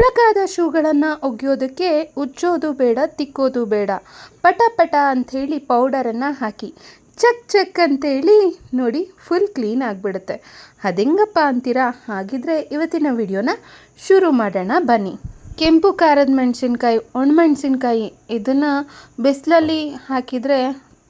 ಕೊಳಕಾದ ಶೂಗಳನ್ನು ಒಗೆಯೋದಕ್ಕೆ ಉಜ್ಜೋದು ಬೇಡ, ತಿಕ್ಕೋದು ಬೇಡ. ಪಟ ಪಟ ಅಂಥೇಳಿ ಪೌಡರನ್ನು ಹಾಕಿ. ಚಕ್ ಚಕ್ ಅಂತೇಳಿ ನೋಡಿ ಫುಲ್ ಕ್ಲೀನ್ ಆಗಿಬಿಡುತ್ತೆ. ಅದೆಂಗಪ್ಪ ಅಂತೀರಾ? ಹಾಗಿದ್ರೆ ಇವತ್ತಿನ ವಿಡಿಯೋನ ಶುರು ಮಾಡೋಣ, ಬನ್ನಿ. ಕೆಂಪು ಖಾರದ ಮೆಣಸಿನ್ಕಾಯಿ, ಒಣಮೆಣಸಿನ್ಕಾಯಿ ಇದನ್ನು ಬಿಸಿಲಲ್ಲಿ ಹಾಕಿದರೆ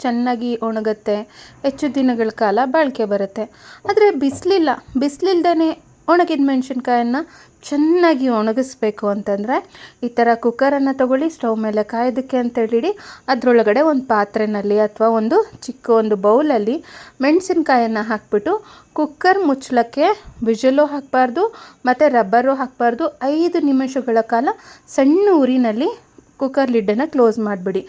ಚೆನ್ನಾಗಿ ಒಣಗುತ್ತೆ. ಹೆಚ್ಚು ದಿನಗಳ ಕಾಲ ಬಾಳಿಕೆ ಬರುತ್ತೆ. ಆದರೆ ಬಿಸಿಲಿಲ್ಲ. ಬಿಸಿಲಿಲ್ದೇ ಒಣಗಿದ ಮೆಣಸಿನ್ಕಾಯನ್ನು ಚೆನ್ನಾಗಿ ಒಣಗಿಸ್ಬೇಕು ಅಂತಂದರೆ ಈ ಥರ ಕುಕ್ಕರನ್ನು ತಗೊಳ್ಳಿ ಸ್ಟವ್ ಮೇಲೆ ಕಾಯೋದಕ್ಕೆ ಅಂತೇಳಿಡಿ ಅದರೊಳಗಡೆ ಒಂದು ಪಾತ್ರೆಯಲ್ಲಿ ಅಥವಾ ಒಂದು ಚಿಕ್ಕ ಒಂದು ಬೌಲಲ್ಲಿ ಮೆಣಸಿನ್ಕಾಯನ್ನು ಹಾಕ್ಬಿಟ್ಟು ಕುಕ್ಕರ್ ಮುಚ್ಚಲಕ್ಕೆ ವಿಜಲು ಹಾಕಬಾರ್ದು ಮತ್ತು ರಬ್ಬರು ಹಾಕಬಾರ್ದು. ಐದು ನಿಮಿಷಗಳ ಕಾಲ ಸಣ್ಣ ಊರಿನಲ್ಲಿ ಕುಕ್ಕರ್ ಲಿಡ್ಡನ್ನು ಕ್ಲೋಸ್ ಮಾಡಿಬಿಡಿ.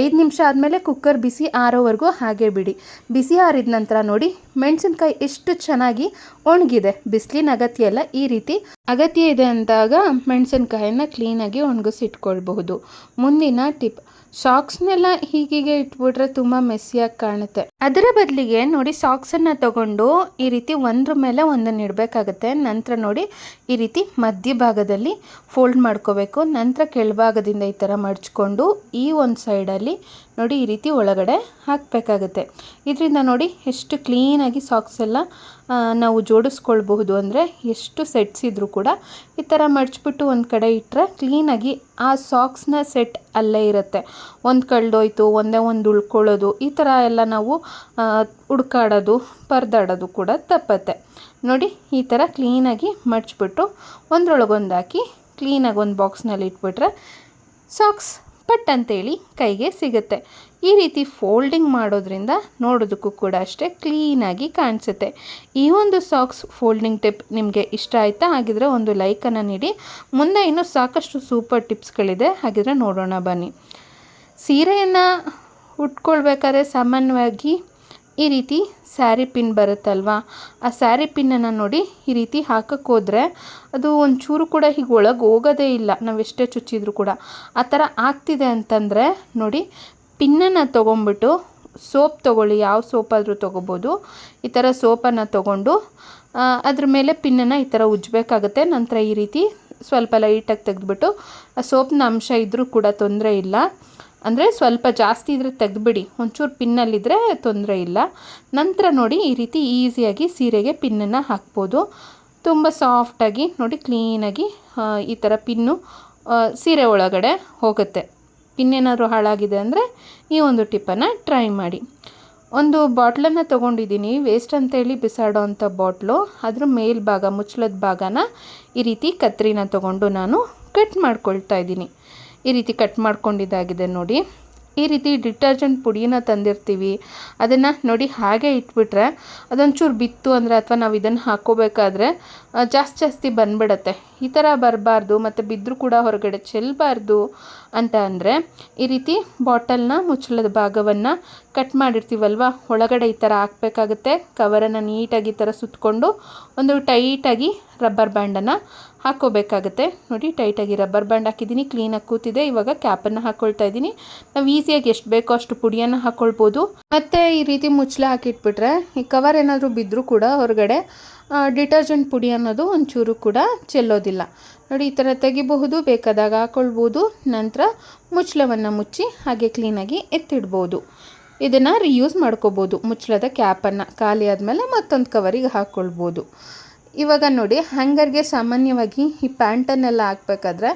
ಐದು ನಿಮಿಷ ಆದಮೇಲೆ ಕುಕ್ಕರ್ ಬಿಸಿ ಆರೋವರೆಗೂ ಹಾಗೆ ಬಿಡಿ. ಬಿಸಿ ಆರಿದ ನಂತರ ನೋಡಿ, ಮೆಣಸಿನ್ಕಾಯಿ ಎಷ್ಟು ಚೆನ್ನಾಗಿ ಒಣಗಿದೆ. ಬಿಸಿಲಿನ ಅಗತ್ಯ ಎಲ್ಲ ಈ ರೀತಿ ಅಗತ್ಯ ಇದೆ ಅಂದಾಗ ಮೆಣಸಿನ್ಕಾಯನ್ನು ಕ್ಲೀನಾಗಿ ಒಣಗಿಸಿಟ್ಕೊಳ್ಬಹುದು. ಮುಂದಿನ ಟಿಪ್ ಸಾಕ್ಸ್ನೆಲ್ಲ ಹೀಗೀಗೆ ಇಟ್ಬಿಟ್ರೆ ತುಂಬ ಮೆಸ್ಸಿಯಾಗಿ ಕಾಣುತ್ತೆ. ಅದರ ಬದಲಿಗೆ ನೋಡಿ ಸಾಕ್ಸನ್ನು ತಗೊಂಡು ಈ ರೀತಿ ಒಂದ್ರ ಮೇಲೆ ಒಂದನ್ನು ಇಡಬೇಕಾಗತ್ತೆ. ನಂತರ ನೋಡಿ ಈ ರೀತಿ ಮಧ್ಯಭಾಗದಲ್ಲಿ ಫೋಲ್ಡ್ ಮಾಡ್ಕೋಬೇಕು. ನಂತರ ಕೆಳಭಾಗದಿಂದ ಈ ಥರ ಮಡ್ಚ್ಕೊಂಡು ಈ ಒಂದು ಸೈಡಲ್ಲಿ ನೋಡಿ ಈ ರೀತಿ ಒಳಗಡೆ ಹಾಕಬೇಕಾಗತ್ತೆ. ಇದರಿಂದ ನೋಡಿ ಎಷ್ಟು ಕ್ಲೀನಾಗಿ ಸಾಕ್ಸ್ ಎಲ್ಲ ನಾವು ಜೋಡಿಸ್ಕೊಳ್ಬಹುದು ಅಂದರೆ ಎಷ್ಟು ಸೆಟ್ಸ್ ಇದ್ದರೂ ಕೂಡ ಈ ಥರ ಮಡ್ಚಿಬಿಟ್ಟು ಒಂದು ಕಡೆ ಇಟ್ಟರೆ ಕ್ಲೀನಾಗಿ ಆ ಸಾಕ್ಸ್ನ ಸೆಟ್ ಅಲ್ಲೇ ಇರುತ್ತೆ. ಒಂದು ಕಳ್ದೋಯ್ತು, ಒಂದೇ ಒಂದು ಉಳ್ಕೊಳ್ಳೋದು, ಈ ಥರ ಎಲ್ಲ ನಾವು ಹುಡ್ಕಾಡೋದು, ಪರ್ದಾಡೋದು ಕೂಡ ತಪ್ಪತ್ತೆ. ನೋಡಿ ಈ ಥರ ಕ್ಲೀನಾಗಿ ಮಡ್ಚಿಬಿಟ್ಟು ಒಂದ್ರೊಳಗೊಂದು ಹಾಕಿ ಕ್ಲೀನಾಗಿ ಒಂದು ಬಾಕ್ಸ್ನಲ್ಲಿ ಇಟ್ಬಿಟ್ರೆ ಸಾಕ್ಸ್ ಪಟ್ ಅಂತೇಳಿ ಕೈಗೆ ಸಿಗುತ್ತೆ. ಈ ರೀತಿ ಫೋಲ್ಡಿಂಗ್ ಮಾಡೋದ್ರಿಂದ ನೋಡೋದಕ್ಕೂ ಕೂಡ ಅಷ್ಟೇ ಕ್ಲೀನಾಗಿ ಕಾಣಿಸುತ್ತೆ. ಈ ಒಂದು ಸಾಕ್ಸ್ ಫೋಲ್ಡಿಂಗ್ ಟಿಪ್ ನಿಮಗೆ ಇಷ್ಟ ಆಯಿತಾ? ಹಾಗಿದ್ರೆ ಒಂದು ಲೈಕನ್ನು ನೀಡಿ. ಮುಂದೆ ಇನ್ನೂ ಸಾಕಷ್ಟು ಸೂಪರ್ ಟಿಪ್ಸ್ಗಳಿದೆ. ಹಾಗಿದ್ರೆ ನೋಡೋಣ ಬನ್ನಿ. ಸೀರೆಯನ್ನು ಉಟ್ಕೊಳ್ಬೇಕಾದ್ರೆ ಸಾಮಾನ್ಯವಾಗಿ ಈ ರೀತಿ ಸ್ಯಾರಿ ಪಿನ್ ಬರುತ್ತಲ್ವಾ? ಆ ಸ್ಯಾರಿ ಪಿನ್ನನ್ನು ನೋಡಿ ಈ ರೀತಿ ಹಾಕಕ್ಕೆ ಹೋದರೆ ಅದು ಒಂಚೂರು ಕೂಡ ಹೀಗೆ ಒಳಗೆ ಹೋಗೋದೇ ಇಲ್ಲ. ನಾವು ಎಷ್ಟೇ ಚುಚ್ಚಿದ್ರು ಕೂಡ. ಆ ಥರ ಆಗ್ತಿದೆ ಅಂತಂದರೆ ನೋಡಿ, ಪಿನ್ನನ್ನು ತೊಗೊಂಬಿಟ್ಟು ಸೋಪ್ ತೊಗೊಳ್ಳಿ. ಯಾವ ಸೋಪಾದರೂ ತೊಗೋಬೋದು. ಈ ಥರ ಸೋಪನ್ನು ತೊಗೊಂಡು ಅದ್ರ ಮೇಲೆ ಪಿನ್ನನ್ನು ಈ ಥರ ಉಜ್ಜಬೇಕಾಗತ್ತೆ. ನಂತರ ಈ ರೀತಿ ಸ್ವಲ್ಪ ಲೈಟಾಗಿ ತೆಗೆದ್ಬಿಟ್ಟು ಆ ಸೋಪ್ನ ಅಂಶ ಇದ್ದರೂ ಕೂಡ ತೊಂದರೆ ಇಲ್ಲ. ಅಂದರೆ ಸ್ವಲ್ಪ ಜಾಸ್ತಿ ಇದ್ದರೆ ತೆಗೆದುಬಿಡಿ. ಒಂಚೂರು ಪಿನ್ನಲ್ಲಿದ್ದರೆ ತೊಂದರೆ ಇಲ್ಲ. ನಂತರ ನೋಡಿ ಈ ರೀತಿ ಈಸಿಯಾಗಿ ಸೀರೆಗೆ ಪಿನ್ನನ್ನು ಹಾಕ್ಬೋದು. ತುಂಬ ಸಾಫ್ಟಾಗಿ ನೋಡಿ ಕ್ಲೀನಾಗಿ ಈ ಥರ ಪಿನ್ನು ಸೀರೆ ಒಳಗಡೆ ಹೋಗುತ್ತೆ. ಪಿನ್ನೇನಾದರೂ ಹಾಳಾಗಿದೆ ಅಂದರೆ ಈ ಒಂದು ಟಿಪ್ಪನ್ನು ಟ್ರೈ ಮಾಡಿ. ಒಂದು ಬಾಟ್ಲನ್ನು ತೊಗೊಂಡಿದ್ದೀನಿ. ವೇಸ್ಟ್ ಅಂತೇಳಿ ಬಿಸಾಡೋ ಅಂಥ ಬಾಟ್ಲು. ಅದ್ರ ಮೇಲ್ಭಾಗ, ಮುಚ್ಚಳದ ಭಾಗನ ಈ ರೀತಿ ಕತ್ರಿನ ತೊಗೊಂಡು ನಾನು ಕಟ್ ಮಾಡ್ಕೊಳ್ತಾ ಇದ್ದೀನಿ. ಈ ರೀತಿ ಕಟ್ ಮಾಡ್ಕೊಂಡಿದ್ದಾಗಿದೆ ನೋಡಿ. ಈ ರೀತಿ ಡಿಟರ್ಜೆಂಟ್ ಪುಡಿನ ತಂದಿರ್ತೀವಿ. ಅದನ್ನು ನೋಡಿ ಹಾಗೆ ಇಟ್ಬಿಟ್ರೆ ಅದೊಂಚೂರು ಬಿತ್ತು ಅಂದರೆ ಅಥವಾ ನಾವು ಇದನ್ನು ಹಾಕೋಬೇಕಾದ್ರೆ ಜಾಸ್ತಿ ಜಾಸ್ತಿ ಬಂದ್ಬಿಡತ್ತೆ. ಈ ಥರ ಬರಬಾರ್ದು ಮತ್ತು ಬಿದ್ದರೂ ಕೂಡ ಹೊರಗಡೆ ಚೆಲ್ಲಬಾರ್ದು ಅಂತ ಅಂದರೆ ಈ ರೀತಿ ಬಾಟಲ್ನ ಮುಚ್ಚಳದ ಭಾಗವನ್ನು ಕಟ್ ಮಾಡಿರ್ತೀವಲ್ವ? ಒಳಗಡೆ ಈ ಥರ ಹಾಕಬೇಕಾಗುತ್ತೆ. ಕವರನ್ನು ನೀಟಾಗಿ ಈ ಥರ ಸುತ್ತಕೊಂಡು ಒಂದು ಟೈಟಾಗಿ ರಬ್ಬರ್ ಬ್ಯಾಂಡನ್ನು ಹಾಕ್ಕೋಬೇಕಾಗುತ್ತೆ. ನೋಡಿ, ಟೈಟಾಗಿ ರಬ್ಬರ್ ಬ್ಯಾಂಡ್ ಹಾಕಿದ್ದೀನಿ. ಕ್ಲೀನಾಗಿ ಕೂತಿದೆ. ಇವಾಗ ಕ್ಯಾಪನ್ನು ಹಾಕ್ಕೊಳ್ತಾ ಇದ್ದೀನಿ. ನಾವು ಈಸಿಯಾಗಿ ಎಷ್ಟು ಬೇಕೋ ಅಷ್ಟು ಪುಡಿಯನ್ನು ಹಾಕ್ಕೊಳ್ಬೋದು ಮತ್ತು ಈ ರೀತಿ ಮುಚ್ಚಲ ಹಾಕಿಟ್ಬಿಟ್ರೆ ಈ ಕವರ್ ಏನಾದರೂ ಬಿದ್ದರೂ ಕೂಡ ಹೊರಗಡೆ ಡಿಟರ್ಜೆಂಟ್ ಪುಡಿ ಅನ್ನೋದು ಒಂಚೂರು ಕೂಡ ಚೆಲ್ಲೋದಿಲ್ಲ. ನೋಡಿ, ಈ ಥರ ತೆಗಿಬಹುದು. ಬೇಕಾದಾಗ ಹಾಕ್ಕೊಳ್ಬೋದು ನಂತರ ಮುಚ್ಚಳವನ್ನು ಮುಚ್ಚಿ ಹಾಗೆ ಕ್ಲೀನಾಗಿ ಎತ್ತಿಡ್ಬೋದು. ಇದನ್ನು ರಿಯೂಸ್ ಮಾಡ್ಕೋಬೋದು. ಮುಚ್ಚಳದ ಕ್ಯಾಪನ್ನು ಖಾಲಿ ಆದಮೇಲೆ ಮತ್ತೊಂದು ಕವರಿಗೆ ಹಾಕ್ಕೊಳ್ಬೋದು ಇವಾಗ ನೋಡಿ ಹ್ಯಾಂಗರ್ಗೆ ಸಾಮಾನ್ಯವಾಗಿ ಈ ಪ್ಯಾಂಟನ್ನೆಲ್ಲ ಹಾಕ್ಬೇಕಾದ್ರೆ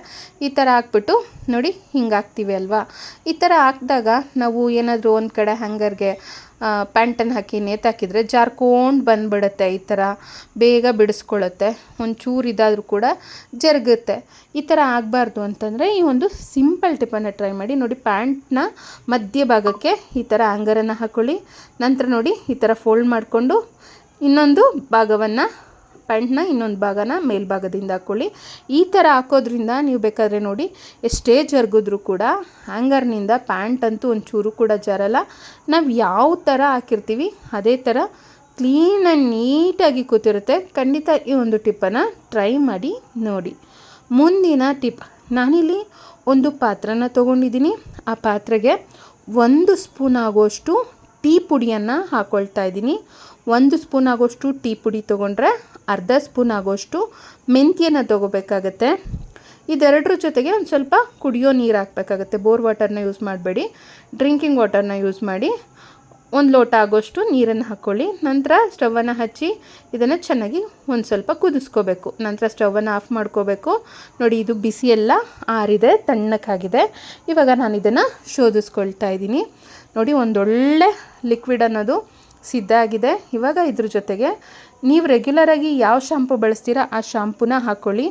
ಈ ಥರ ಹಾಕ್ಬಿಟ್ಟು ನೋಡಿ ಹಿಂಗೆ ಹಾಕ್ತೀವಿ ಅಲ್ವಾ? ಈ ಥರ ಹಾಕಿದಾಗ ನಾವು ಏನಾದರೂ ಒಂದು ಕಡೆ ಹ್ಯಾಂಗರ್ಗೆ ಪ್ಯಾಂಟನ್ನು ಹಾಕಿ ನೇತಾಕಿದರೆ ಜಾರ್ಕೊಂಡು ಬಂದ್ಬಿಡುತ್ತೆ ಈ ಥರ. ಬೇಗ ಬಿಡಿಸ್ಕೊಳ್ಳುತ್ತೆ. ಒಂಚೂರು ಇದಾದರೂ ಕೂಡ ಜರುಗುತ್ತೆ. ಈ ಥರ ಆಗಬಾರ್ದು ಅಂತಂದರೆ ಈ ಒಂದು ಸಿಂಪಲ್ ಟಿಪ್ಪನ್ನು ಟ್ರೈ ಮಾಡಿ. ನೋಡಿ, ಪ್ಯಾಂಟ್ನ ಮಧ್ಯಭಾಗಕ್ಕೆ ಈ ಥರ ಹ್ಯಾಂಗರನ್ನು ಹಾಕ್ಕೊಳ್ಳಿ ನಂತರ ನೋಡಿ ಈ ಥರ ಫೋಲ್ಡ್ ಮಾಡಿಕೊಂಡು ಇನ್ನೊಂದು ಭಾಗವನ್ನು ಪ್ಯಾಂಟ್ನ ಇನ್ನೊಂದು ಭಾಗನ ಮೇಲ್ಭಾಗದಿಂದ ಹಾಕ್ಕೊಳ್ಳಿ. ಈ ಥರ ಹಾಕೋದ್ರಿಂದ ನೀವು ಬೇಕಾದರೆ ನೋಡಿ, ಎಷ್ಟೇ ಜರುಗಿದ್ರೂ ಕೂಡ ಹ್ಯಾಂಗರ್ನಿಂದ ಪ್ಯಾಂಟ್ ಅಂತೂ ಒಂಚೂರು ಕೂಡ ಜರಲ್ಲ. ನಾವು ಯಾವ ಥರ ಹಾಕಿರ್ತೀವಿ, ಅದೇ ಥರ ಕ್ಲೀನ್ ಆ್ಯಂಡ್ ನೀಟಾಗಿ ಕೂತಿರುತ್ತೆ. ಖಂಡಿತ ಈ ಒಂದು ಟಿಪ್ಪನ್ನು ಟ್ರೈ ಮಾಡಿ ನೋಡಿ. ಮುಂದಿನ ಟಿಪ್, ನಾನಿಲ್ಲಿ ಒಂದು ಪಾತ್ರನ ತೊಗೊಂಡಿದ್ದೀನಿ. ಆ ಪಾತ್ರೆಗೆ ಒಂದು ಸ್ಪೂನ್ ಆಗೋಷ್ಟು ಟೀ ಪುಡಿಯನ್ನು ಹಾಕ್ಕೊಳ್ತಾ ಇದ್ದೀನಿ. ಒಂದು ಸ್ಪೂನ್ ಆಗೋಷ್ಟು ಟೀ ಪುಡಿ ತೊಗೊಂಡ್ರೆ ಅರ್ಧ ಸ್ಪೂನ್ ಆಗೋಷ್ಟು ಮೆಂತ್ಯನ್ನು ತೊಗೋಬೇಕಾಗತ್ತೆ. ಇದೆರಡರ ಜೊತೆಗೆ ಒಂದು ಸ್ವಲ್ಪ ಕುಡಿಯೋ ನೀರು ಹಾಕಬೇಕಾಗತ್ತೆ. ಬೋರ್ ವಾಟರ್ನ ಯೂಸ್ ಮಾಡಬೇಡಿ. ಡ್ರಿಂಕಿಂಗ್ ವಾಟರ್ನ ಯೂಸ್ ಮಾಡಿ. ಒಂದು ಲೋಟ ಆಗೋಷ್ಟು ನೀರನ್ನು ಹಾಕ್ಕೊಳ್ಳಿ ನಂತರ ಸ್ಟವನ್ನು ಹಚ್ಚಿ ಇದನ್ನು ಚೆನ್ನಾಗಿ ಒಂದು ಸ್ವಲ್ಪ ಕುದಿಸ್ಕೋಬೇಕು. ನಂತರ ಸ್ಟವನ್ನು ಆಫ್ ಮಾಡ್ಕೋಬೇಕು. ನೋಡಿ, ಇದು ಬಿಸಿ ಎಲ್ಲ ಆರಿದೆ ತಣ್ಣಕ್ಕಾಗಿದೆ ಇವಾಗ ನಾನು ಇದನ್ನು ಶೋಧಿಸ್ಕೊಳ್ತಾ ಇದ್ದೀನಿ. ನೋಡಿ, ಒಂದೊಳ್ಳೆ ಲಿಕ್ವಿಡ್ ಅನ್ನೋದು ಸಿದ್ಧ ಆಗಿದೆ. ಇವಾಗ ಇದ್ರ ಜೊತೆಗೆ ನೀವು ರೆಗ್ಯುಲರಾಗಿ ಯಾವ ಶಾಂಪು ಬಳಸ್ತೀರಾ ಆ ಶಾಂಪುನ ಹಾಕ್ಕೊಳ್ಳಿ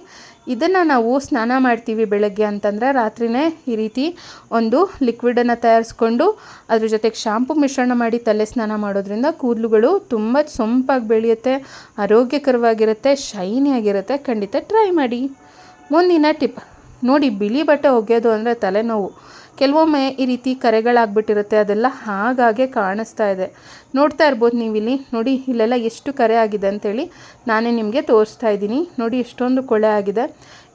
ಇದನ್ನು ನಾವು ಸ್ನಾನ ಮಾಡ್ತೀವಿ ಬೆಳಗ್ಗೆ ಅಂತಂದರೆ ರಾತ್ರಿಯೇ ಈ ರೀತಿ ಒಂದು ಲಿಕ್ವಿಡನ್ನು ತಯಾರಿಸ್ಕೊಂಡು ಅದ್ರ ಜೊತೆಗೆ ಶಾಂಪು ಮಿಶ್ರಣ ಮಾಡಿ ತಲೆ ಸ್ನಾನ ಮಾಡೋದ್ರಿಂದ ಕೂದಲುಗಳು ತುಂಬ ಸೊಂಪಾಗಿ ಬೆಳೆಯುತ್ತೆ, ಆರೋಗ್ಯಕರವಾಗಿರುತ್ತೆ ಶೈನಿಯಾಗಿರುತ್ತೆ ಖಂಡಿತ ಟ್ರೈ ಮಾಡಿ. ಮುಂದಿನ ಟಿಪ್ ನೋಡಿ ಬಿಳಿ ಬಟ್ಟೆ ಒಗೆಯೋದು ಅಂದರೆ ತಲೆನೋವು. ಕೆಲವೊಮ್ಮೆ ಈ ರೀತಿ ಕರೆಗಳಾಗ್ಬಿಟ್ಟಿರುತ್ತೆ, ಅದೆಲ್ಲ ಹಾಗಾಗೆ ಕಾಣಿಸ್ತಾ ಇದೆ. ನೋಡ್ತಾ ಇರ್ಬೋದು ನೀವಿಲ್ಲಿ. ನೋಡಿ, ಇಲ್ಲೆಲ್ಲ ಎಷ್ಟು ಕರೆ ಆಗಿದೆ ಅಂತೇಳಿ ನಾನೇ ನಿಮಗೆ ತೋರಿಸ್ತಾ ಇದ್ದೀನಿ. ನೋಡಿ, ಎಷ್ಟೊಂದು ಕೊಳೆ ಆಗಿದೆ.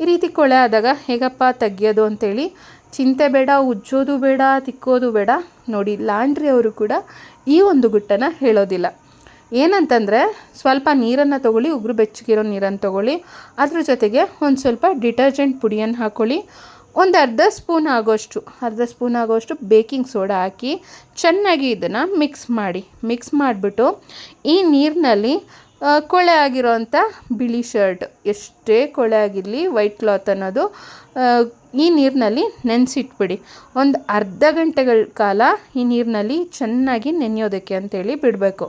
ಈ ರೀತಿ ಕೊಳೆ ಆದಾಗ ಹೇಗಪ್ಪ ತೆಗಿಯೋದು ಅಂತೇಳಿ, ಚಿಂತೆ ಬೇಡ, ಉಜ್ಜೋದು ಬೇಡ, ತಿಕ್ಕೋದು ಬೇಡ. ನೋಡಿ, ಲಾಂಡ್ರಿ ಅವರು ಕೂಡ ಈ ಒಂದು ಗುಟ್ಟನ್ನು ಹೇಳೋದಿಲ್ಲ. ಏನಂತಂದರೆ, ಸ್ವಲ್ಪ ನೀರನ್ನು ತೊಗೊಳ್ಳಿ, ಉಗುರು ಬೆಚ್ಚಗಿರೋ ನೀರನ್ನು ತೊಗೊಳ್ಳಿ, ಅದ್ರ ಜೊತೆಗೆ ಒಂದು ಸ್ವಲ್ಪ ಡಿಟರ್ಜೆಂಟ್ ಪುಡಿಯನ್ನು ಹಾಕ್ಕೊಳ್ಳಿ ಒಂದು ಅರ್ಧ ಸ್ಪೂನ್ ಆಗೋಷ್ಟು, ಅರ್ಧ ಸ್ಪೂನ್ ಆಗೋಷ್ಟು ಬೇಕಿಂಗ್ ಸೋಡಾ ಹಾಕಿ ಚೆನ್ನಾಗಿ ಇದನ್ನು ಮಿಕ್ಸ್ ಮಾಡಿ ಮಿಕ್ಸ್ ಮಾಡಿಬಿಟ್ಟು ಈ ನೀರಿನಲ್ಲಿ ಕೊಳೆ ಆಗಿರೋವಂಥ ಬಿಳಿ ಶರ್ಟ್ ಎಷ್ಟೇ ಕೊಳೆ ಆಗಿರಲಿ ವೈಟ್ ಕ್ಲಾತ್ ಅನ್ನೋದು ಈ ನೀರಿನಲ್ಲಿ ನೆನೆಸಿಟ್ಬಿಡಿ. ಒಂದು ಅರ್ಧ ಗಂಟೆಗಳ ಕಾಲ ಈ ನೀರಿನಲ್ಲಿ ಚೆನ್ನಾಗಿ ನೆನೆಯೋದಕ್ಕೆ ಅಂತೇಳಿ ಬಿಡಬೇಕು.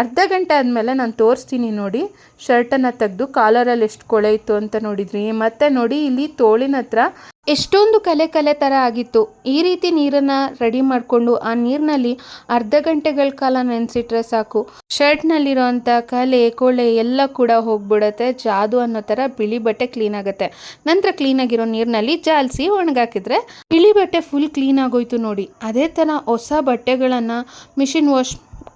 ಅರ್ಧ ಗಂಟೆ ಆದಮೇಲೆ ನಾನು ತೋರಿಸ್ತೀನಿ ನೋಡಿ, ಶರ್ಟನ್ನು ತೆಗೆದು ಕಾಲರಲ್ಲಿ ಎಷ್ಟು ಕೊಳೆ ಇತ್ತು ಅಂತ ನೋಡಿದ್ರಿ. ಮತ್ತು ನೋಡಿ, ಇಲ್ಲಿ ತೋಳಿನ ಹತ್ರ ಎಷ್ಟೊಂದು ಕಲೆ ಕಲೆ ಥರ ಆಗಿತ್ತು. ಈ ರೀತಿ ನೀರನ್ನು ರೆಡಿ ಮಾಡಿಕೊಂಡು ಆ ನೀರಿನಲ್ಲಿ ಅರ್ಧ ಗಂಟೆಗಳ ಕಾಲ ನೆನೆಸಿಟ್ರೆ ಸಾಕು. ಶರ್ಟ್ನಲ್ಲಿರೋವಂಥ ಕಲೆ, ಕೊಳೆ ಎಲ್ಲ ಕೂಡ ಹೋಗ್ಬಿಡುತ್ತೆ. ಜಾದು ಅನ್ನೋ ಥರ ಬಿಳಿ ಬಟ್ಟೆ ಕ್ಲೀನ್ ಆಗುತ್ತೆ. ನಂತರ ಕ್ಲೀನಾಗಿರೋ ನೀರಿನಲ್ಲಿ ಜಾಲಿಸಿ ಒಣಗಾಕಿದ್ರೆ ಬಿಳಿ ಬಟ್ಟೆ ಫುಲ್ ಕ್ಲೀನ್ ಆಗೋಯ್ತು ನೋಡಿ. ಅದೇ ಥರ ಹೊಸ ಬಟ್ಟೆಗಳನ್ನು ಮಿಷಿನ್ ವಾಶ್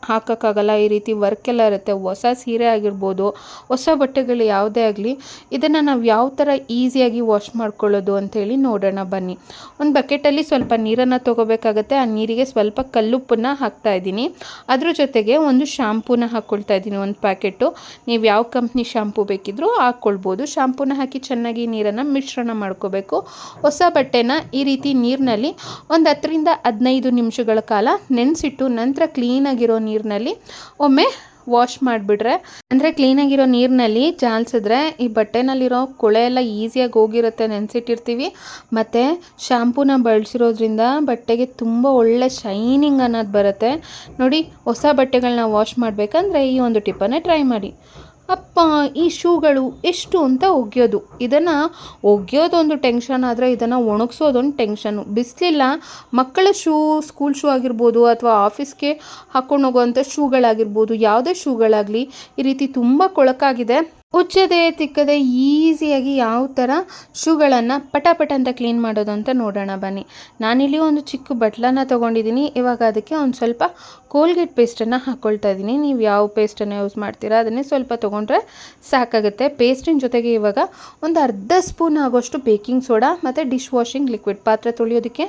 ಹಾಕೋಕ್ಕಾಗಲ್ಲ. ಈ ರೀತಿ ವರ್ಕ್ ಎಲ್ಲ ಇರುತ್ತೆ. ಹೊಸ ಸೀರೆ ಆಗಿರ್ಬೋದು, ಹೊಸ ಬಟ್ಟೆಗಳು ಯಾವುದೇ ಆಗಲಿ, ಇದನ್ನು ನಾವು ಯಾವ ಥರ ಈಸಿಯಾಗಿ ವಾಶ್ ಮಾಡ್ಕೊಳ್ಳೋದು ಅಂಥೇಳಿ ನೋಡೋಣ ಬನ್ನಿ. ಒಂದು ಬಕೆಟಲ್ಲಿ ಸ್ವಲ್ಪ ನೀರನ್ನು ತೊಗೋಬೇಕಾಗತ್ತೆ. ಆ ನೀರಿಗೆ ಸ್ವಲ್ಪ ಕಲ್ಲುಪ್ಪನ್ನು ಹಾಕ್ತಾ ಇದ್ದೀನಿ. ಅದ್ರ ಜೊತೆಗೆ ಒಂದು ಶಾಂಪೂನ ಹಾಕ್ಕೊಳ್ತಾ ಇದ್ದೀನಿ ಒಂದು ಪ್ಯಾಕೆಟು ನೀವು ಯಾವ ಕಂಪ್ನಿ ಶಾಂಪೂ ಬೇಕಿದ್ರೂ ಹಾಕ್ಕೊಳ್ಬೋದು ಶಾಂಪೂನ ಹಾಕಿ ಚೆನ್ನಾಗಿ ನೀರನ್ನು ಮಿಶ್ರಣ ಮಾಡ್ಕೋಬೇಕು. ಹೊಸ ಬಟ್ಟೆನ ಈ ರೀತಿ ನೀರಿನಲ್ಲಿ ಒಂದು ಹತ್ತರಿಂದ ಹದಿನೈದು ನಿಮಿಷಗಳ ಕಾಲ ನೆನೆಸಿಟ್ಟು ನಂತರ ಕ್ಲೀನಾಗಿರೋ ನೀರಿನಲ್ಲಿ. ಒಮ್ಮೆ ವಾಶ್ ಮಾಡಿಬಿಟ್ರೆ, ಅಂದರೆ ಕ್ಲೀನಾಗಿರೋ ನೀರಿನಲ್ಲಿ ಜಾಲಿಸಿದ್ರೆ ಈ ಬಟ್ಟೆನಲ್ಲಿರೋ ಕೊಳೆ ಎಲ್ಲ ಈಸಿಯಾಗಿ ಹೋಗಿರುತ್ತೆ, ನೆನೆಸಿಟ್ಟಿರ್ತೀವಿ. ಮತ್ತು ಶ್ಯಾಂಪೂನ ಬಳಸಿರೋದ್ರಿಂದ ಬಟ್ಟೆಗೆ ತುಂಬ ಒಳ್ಳೆ ಶೈನಿಂಗ್ ಅನ್ನೋದು ಬರುತ್ತೆ. ನೋಡಿ, ಹೊಸ ಬಟ್ಟೆಗಳನ್ನ ವಾಶ್ ಮಾಡಬೇಕಂದ್ರೆ ಈ ಒಂದು ಟಿಪ್ಪನ್ನೇ ಟ್ರೈ ಮಾಡಿ. ಅಪ್ಪ, ಈ ಶೂಗಳು ಎಷ್ಟು ಅಂತ ಒಗೆಯೋದು. ಇದನ್ನು ಒಗೆಯೋದೊಂದು ಟೆನ್ಷನ್ ಆದರೆ ಇದನ್ನು ಒಣಗಿಸೋದೊಂದು ಟೆನ್ಷನ್ನು ಬಿಸಿಲಿಲ್ಲ, ಮಕ್ಕಳ ಶೂ ಸ್ಕೂಲ್ ಶೂ ಆಗಿರ್ಬೋದು ಅಥವಾ ಆಫೀಸ್ಗೆ ಹಾಕ್ಕೊಂಡು ಹೋಗುವಂಥ ಶೂಗಳಾಗಿರ್ಬೋದು, ಯಾವುದೇ ಶೂಗಳಾಗಲಿ ಈ ರೀತಿ ತುಂಬ ಕೊಳಕಾಗಿದೆ. ಉಚ್ಚದೆ ತಿಕ್ಕದೆ ಈಸಿಯಾಗಿ ಯಾವ ಥರ ಶೂಗಳನ್ನು ಪಟ ಪಟ ಅಂತ ಕ್ಲೀನ್ ಮಾಡೋದು ಅಂತ ನೋಡೋಣ ಬನ್ನಿ. ನಾನಿಲ್ಲಿ ಒಂದು ಚಿಕ್ಕ ಬಟ್ಲನ್ನು ತೊಗೊಂಡಿದ್ದೀನಿ. ಇವಾಗ ಅದಕ್ಕೆ ಒಂದು ಸ್ವಲ್ಪ ಕೋಲ್ಗೇಟ್ ಪೇಸ್ಟನ್ನು ಹಾಕ್ಕೊಳ್ತಾ ಇದ್ದೀನಿ. ನೀವು ಯಾವ ಪೇಸ್ಟನ್ನು ಯೂಸ್ ಮಾಡ್ತೀರಾ ಅದನ್ನೇ ಸ್ವಲ್ಪ ತೊಗೊಂಡ್ರೆ ಸಾಕಾಗುತ್ತೆ. ಪೇಸ್ಟಿನ ಜೊತೆಗೆ ಇವಾಗ ಒಂದು ಅರ್ಧ ಸ್ಪೂನ್ ಆಗೋಷ್ಟು ಬೇಕಿಂಗ್ ಸೋಡಾ ಮತ್ತು ಡಿಶ್ ವಾಷಿಂಗ್ ಲಿಕ್ವಿಡ್ ಪಾತ್ರೆ ತೊಳೆಯೋದಕ್ಕೆ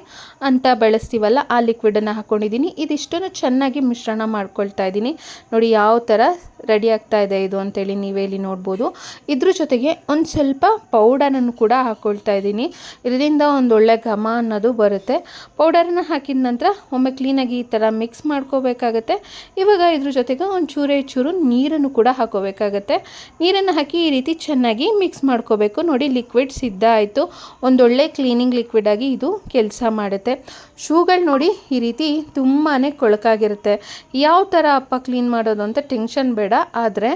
ಅಂತ ಬಳಸ್ತೀವಲ್ಲ, ಆ ಲಿಕ್ವಿಡನ್ನು ಹಾಕ್ಕೊಂಡಿದ್ದೀನಿ ಇದಿಷ್ಟನ್ನು ಚೆನ್ನಾಗಿ ಮಿಶ್ರಣ ಮಾಡ್ಕೊಳ್ತಾ ಇದ್ದೀನಿ. ನೋಡಿ ಯಾವ ಥರ ರೆಡಿ ಆಗ್ತಾ ಇದೆ ಇದು ಅಂತೇಳಿ ನೀವೇ ಇಲ್ಲಿ ನೋಡ್ಬೋದು. ಇದ್ರ ಜೊತೆಗೆ ಒಂದು ಸ್ವಲ್ಪ ಪೌಡರನ್ನು ಕೂಡ ಹಾಕ್ಕೊಳ್ತಾ ಇದ್ದೀನಿ. ಇದರಿಂದ ಒಂದು ಒಳ್ಳೆ ಘಮ ಅನ್ನೋದು ಬರುತ್ತೆ. ಪೌಡರನ್ನು ಹಾಕಿದ ನಂತರ ಒಮ್ಮೆ ಕ್ಲೀನಾಗಿ ಈ ಥರ ಮಿಕ್ಸ್ ಮಾಡ್ಕೋಬೇಕಾಗತ್ತೆ. ಇವಾಗ ಇದ್ರ ಜೊತೆಗೆ ಒಂದು ಚೂರೇ ಚೂರು ನೀರನ್ನು ಕೂಡ ಹಾಕೋಬೇಕಾಗತ್ತೆ. ನೀರನ್ನು ಹಾಕಿ ಈ ರೀತಿ ಚೆನ್ನಾಗಿ ಮಿಕ್ಸ್ ಮಾಡ್ಕೋಬೇಕು. ನೋಡಿ ಲಿಕ್ವಿಡ್ ಸಿದ್ಧ ಆಯಿತು. ಒಂದೊಳ್ಳೆ ಕ್ಲೀನಿಂಗ್ ಲಿಕ್ವಿಡ್ ಆಗಿ ಇದು ಕೆಲಸ ಮಾಡುತ್ತೆ. ಶೂಗಳು ನೋಡಿ ಈ ರೀತಿ ತುಂಬಾ ಕೊಳಕಾಗಿರುತ್ತೆ. ಯಾವ ಥರ ಅಪ್ಪ ಕ್ಲೀನ್ ಮಾಡೋದು ಅಂತ ಟೆನ್ಷನ್ ಬೇಡ. ಆದರೆ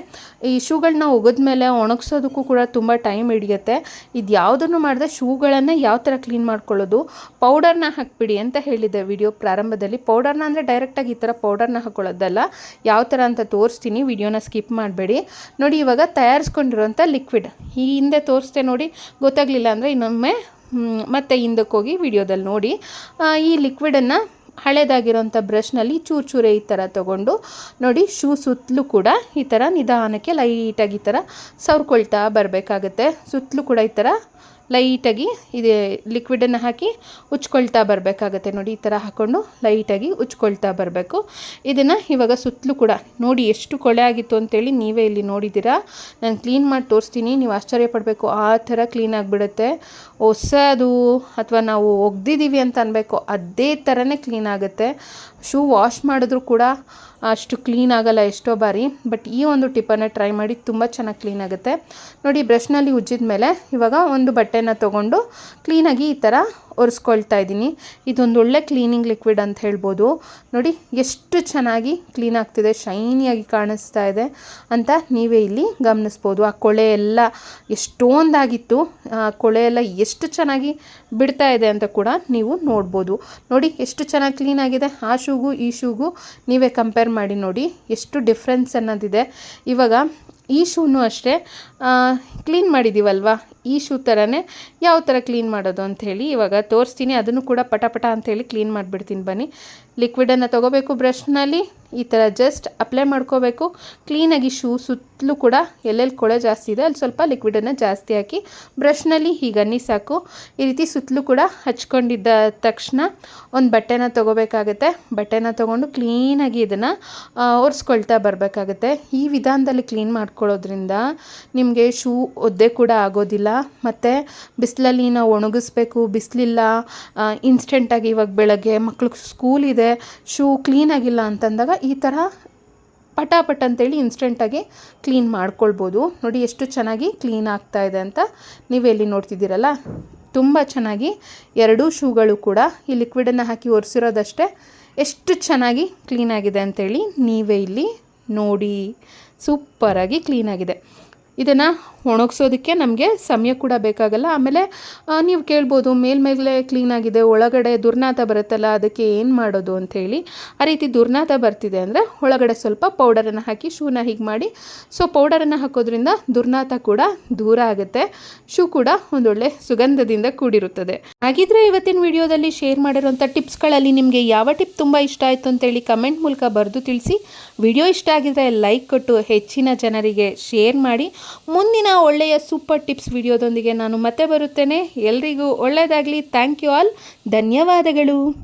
ಈ ಶೂಗಳನ್ನ ಒಗೆದ್ಮೇಲೆ ಒಣಗಿಸೋದಕ್ಕೂ ಕೂಡ ತುಂಬ ಟೈಮ್ ಹಿಡಿಯುತ್ತೆ. ಇದು ಯಾವುದನ್ನು ಮಾಡಿದೆ ಶೂಗಳನ್ನು ಯಾವ ಥರ ಕ್ಲೀನ್ ಮಾಡ್ಕೊಳ್ಳೋದು? ಪೌಡರ್ನ ಹಾಕ್ಬಿಡಿ ಅಂತ ಹೇಳಿದೆ ವಿಡಿಯೋ ಪ್ರಾರಂಭದಲ್ಲಿ. ಪೌಡರ್ನ ಅಂದರೆ ಡೈರೆಕ್ಟಾಗಿ ಈ ಥರ ಪೌಡರ್ನ ಹಾಕೊಳ್ಳೋದಲ್ಲ. ಯಾವ ಥರ ಅಂತ ತೋರಿಸ್ತೀನಿ ವಿಡಿಯೋನ ಸ್ಕಿಪ್ ಮಾಡಬೇಡಿ. ನೋಡಿ, ಇವಾಗ ತಯಾರಿಸ್ಕೊಂಡಿರುವಂಥ ಲಿಕ್ವಿಡ್ ಈ ಹಿಂದೆ ತೋರಿಸ್ದೆ ನೋಡಿ, ಗೊತ್ತಾಗಲಿಲ್ಲ ಅಂದರೆ ಇನ್ನೊಮ್ಮೆ ಮತ್ತೆ ಹಿಂದಕ್ಕೆ ಹೋಗಿ ವಿಡಿಯೋದಲ್ಲಿ ನೋಡಿ. ಈ ಲಿಕ್ವಿಡನ್ನು ಹಳೇದಾಗಿರೋಂಥ ಬ್ರಷ್ನಲ್ಲಿ ಚೂರು ಚೂರೆ ಈ ಥರ ತೊಗೊಂಡು ನೋಡಿ ಶೂ ಸುತ್ತಲೂ ಕೂಡ ಈ ಥರ ನಿಧಾನಕ್ಕೆ ಲೈಟಾಗಿ ಈ ಥರ ಸವ್ರ್ಕೊಳ್ತಾ ಬರಬೇಕಾಗತ್ತೆ. ಸುತ್ತಲೂ ಕೂಡ ಈ ಥರ ಲೈಟಾಗಿ ಇದೇ ಲಿಕ್ವಿಡನ್ನು ಹಾಕಿ ಉಚ್ಕೊಳ್ತಾ ಬರಬೇಕಾಗತ್ತೆ. ನೋಡಿ ಈ ಥರ ಹಾಕ್ಕೊಂಡು ಲೈಟಾಗಿ ಉಚ್ಕೊಳ್ತಾ ಬರಬೇಕು. ಇದನ್ನು ಇವಾಗ ಸುತ್ತಲೂ ಕೂಡ ನೋಡಿ ಎಷ್ಟು ಕೊಳೆ ಆಗಿತ್ತು ಅಂತೇಳಿ ನೀವೇ ಇಲ್ಲಿ ನೋಡಿದ್ದೀರಾ. ನಾನು ಕ್ಲೀನ್ ಮಾಡಿ ತೋರಿಸ್ತೀನಿ. ನೀವು ಆಶ್ಚರ್ಯ ಪಡಬೇಕು. ಆ ಥರ ಕ್ಲೀನ್ ಆಗಿಬಿಡುತ್ತೆ. ಹೊಸದು ಅಥವಾ ನಾವು ಒಗ್ದಿದ್ದೀವಿ ಅಂತ ಅನ್ಬೇಕು, ಅದೇ ಥರನೇ ಕ್ಲೀನ್ ಆಗುತ್ತೆ. ಶೂ ವಾಶ್ ಮಾಡಿದ್ರೂ ಕೂಡ ಅಷ್ಟು ಕ್ಲೀನ್ ಆಗಲ್ಲ ಎಷ್ಟೋ ಬಾರಿ ಬಟ್ ಈ ಒಂದು ಟಿಪ್ಪನ್ನು ಟ್ರೈ ಮಾಡಿ ತುಂಬ ಚೆನ್ನಾಗಿ ಕ್ಲೀನ್ ಆಗುತ್ತೆ. ನೋಡಿ ಬ್ರಷ್ನಲ್ಲಿ ಉಜ್ಜಿದ ಮೇಲೆ ಇವಾಗ ಒಂದು ಬಟ್ಟೆನ ತೊಗೊಂಡು ಕ್ಲೀನಾಗಿ ಈ ಥರ ಒರೆಸ್ಕೊಳ್ತಾ ಇದ್ದೀನಿ. ಇದೊಂದು ಒಳ್ಳೆ ಕ್ಲೀನಿಂಗ್ ಲಿಕ್ವಿಡ್ ಅಂತ ಹೇಳ್ಬೋದು. ನೋಡಿ, ಎಷ್ಟು ಚೆನ್ನಾಗಿ ಕ್ಲೀನ್ ಆಗ್ತಿದೆ ಶೈನಿಯಾಗಿ ಕಾಣಿಸ್ತಾ ಇದೆ ಅಂತ ನೀವೇ ಇಲ್ಲಿ ಗಮನಿಸ್ಬೋದು. ಆ ಕೊಳೆ ಎಲ್ಲ ಎಷ್ಟೊಂದಾಗಿತ್ತು, ಆ ಕೊಳೆ ಎಲ್ಲ ಎಷ್ಟು ಚೆನ್ನಾಗಿ ಬಿಡ್ತಾ ಇದೆ ಅಂತ ಕೂಡ ನೀವು ನೋಡ್ಬೋದು. ನೋಡಿ, ಎಷ್ಟು ಚೆನ್ನಾಗಿ ಕ್ಲೀನ್ ಆಗಿದೆ. ಆ ಶೂಗೂ, ಈ ಶೂಗೂ ನೀವೇ ಕಂಪೇರ್ ಮಾಡಿ ನೋಡಿ, ಎಷ್ಟು ಡಿಫ್ರೆನ್ಸ್ ಅನ್ನೋದಿದೆ. ಇವಾಗ ಈ ಶೂನು ಅಷ್ಟೇ ಕ್ಲೀನ್ ಮಾಡಿದ್ದೀವಲ್ವ ಈ ಶೂ ಥರನೇ ಯಾವ ಥರ ಕ್ಲೀನ್ ಮಾಡೋದು ಅಂಥೇಳಿ ಇವಾಗ ತೋರಿಸ್ತೀನಿ. ಅದನ್ನು ಕೂಡ ಪಟ ಪಟ ಅಂಥೇಳಿ ಕ್ಲೀನ್ ಮಾಡಿಬಿಡ್ತೀನಿ ಬನ್ನಿ. ಲಿಕ್ವಿಡನ್ನು ತೊಗೋಬೇಕು ಬ್ರಷ್ನಲ್ಲಿ ಈ ಥರ ಜಸ್ಟ್ ಅಪ್ಲೈ ಮಾಡ್ಕೋಬೇಕು. ಕ್ಲೀನಾಗಿ ಶೂ ಸುತ್ತಲೂ ಕೂಡ ಎಲ್ಲೆಲ್ಲಿ ಕೊಳೆ ಜಾಸ್ತಿ ಇದೆ ಅಲ್ಲಿ ಸ್ವಲ್ಪ ಲಿಕ್ವಿಡನ್ನು ಜಾಸ್ತಿ ಹಾಕಿ ಬ್ರಷ್ನಲ್ಲಿ ಹೀಗೆ ಅನ್ನಿ ಸಾಕು. ಈ ರೀತಿ ಸುತ್ತಲೂ ಕೂಡ ಹಚ್ಕೊಂಡಿದ್ದ ತಕ್ಷಣ ಒಂದು ಬಟ್ಟೆನ ತೊಗೋಬೇಕಾಗತ್ತೆ. ಬಟ್ಟೆನ ತೊಗೊಂಡು ಕ್ಲೀನಾಗಿ ಇದನ್ನು ಒರೆಸ್ಕೊಳ್ತಾ ಬರಬೇಕಾಗತ್ತೆ. ಈ ವಿಧಾನದಲ್ಲಿ ಕ್ಲೀನ್ ಮಾಡ್ಕೊಳ್ಳೋದ್ರಿಂದ ನಿಮಗೆ ಶೂ ಒದ್ದೆ ಕೂಡ ಆಗೋದಿಲ್ಲ. ಮತ್ತು ಬಿಸಿಲಲ್ಲಿ ನಾವು ಒಣಗಿಸ್ಬೇಕು, ಬಿಸಿಲಿಲ್ಲ ಇನ್ಸ್ಟೆಂಟಾಗಿ ಇವಾಗ ಬೆಳಗ್ಗೆ ಮಕ್ಳಿಗೆ ಸ್ಕೂಲ್ ಇದೆ ಶೂ ಕ್ಲೀನಾಗಿಲ್ಲ ಅಂತಂದಾಗ ಈ ಥರ ಪಟಾಪಟ ಅಂತೇಳಿ ಇನ್ಸ್ಟೆಂಟಾಗಿ ಕ್ಲೀನ್ ಮಾಡ್ಕೊಳ್ಬೋದು. ನೋಡಿ ಎಷ್ಟು ಚೆನ್ನಾಗಿ ಕ್ಲೀನ್ ಆಗ್ತಾ ಇದೆ ಅಂತ ನೀವೆಲ್ಲಿ ನೋಡ್ತಿದ್ದೀರಲ್ಲ? ತುಂಬ ಚೆನ್ನಾಗಿ ಎರಡೂ ಶೂಗಳು ಕೂಡ ಈ ಲಿಕ್ವಿಡನ್ನು ಹಾಕಿ ಒರೆಸಿರೋದಷ್ಟೇ ಎಷ್ಟು ಚೆನ್ನಾಗಿ ಕ್ಲೀನಾಗಿದೆ ಅಂತೇಳಿ ನೀವೇ ಇಲ್ಲಿ ನೋಡಿ. ಸೂಪರಾಗಿ ಕ್ಲೀನಾಗಿದೆ ಇದನ್ನು ಒಣಗಿಸೋದಕ್ಕೆ ನಮಗೆ ಸಮಯ ಕೂಡ ಬೇಕಾಗಲ್ಲ. ಆಮೇಲೆ ನೀವು ಕೇಳ್ಬೋದು ಮೇಲ್ಮೇಲೆ ಕ್ಲೀನಾಗಿದೆ ಒಳಗಡೆ ದುರ್ನಾತ ಬರುತ್ತಲ್ಲ, ಅದಕ್ಕೆ ಏನು ಮಾಡೋದು ಅಂಥೇಳಿ ಆ ರೀತಿ ದುರ್ನಾತ ಬರ್ತಿದೆ ಅಂದರೆ ಒಳಗಡೆ ಸ್ವಲ್ಪ ಪೌಡರನ್ನು ಹಾಕಿ, ಶೂನ ಹೀಗೆ ಮಾಡಿ. ಸೊ ಪೌಡರನ್ನು ಹಾಕೋದ್ರಿಂದ ದುರ್ನಾತ ಕೂಡ ದೂರ ಆಗುತ್ತೆ. ಶೂ ಕೂಡ ಒಂದೊಳ್ಳೆ ಸುಗಂಧದಿಂದ ಕೂಡಿರುತ್ತದೆ. ಹಾಗಿದ್ರೆ ಇವತ್ತಿನ ವಿಡಿಯೋದಲ್ಲಿ ಶೇರ್ ಮಾಡಿರುವಂಥ ಟಿಪ್ಸ್ಗಳಲ್ಲಿ ನಿಮಗೆ ಯಾವ ಟಿಪ್ ತುಂಬ ಇಷ್ಟ ಆಯಿತು ಅಂತೇಳಿ ಕಮೆಂಟ್ ಮೂಲಕ ಬರೆದು ತಿಳಿಸಿ. ವಿಡಿಯೋ ಇಷ್ಟ ಆಗಿದ್ರೆ ಲೈಕ್ ಕೊಟ್ಟು ಹೆಚ್ಚಿನ ಜನರಿಗೆ ಶೇರ್ ಮಾಡಿ. ಮುಂದಿನ ಒಳ್ಳೆಯ ಸೂಪರ್ ಟಿಪ್ಸ್ ವಿಡಿಯೋದೊಂದಿಗೆ ನಾನು ಮತ್ತೆ ಬರುತ್ತೇನೆ. ಎಲ್ರಿಗೂ ಒಳ್ಳೆಯದಾಗಲಿ. ಥ್ಯಾಂಕ್ ಯು ಆಲ್ ಧನ್ಯವಾದಗಳು.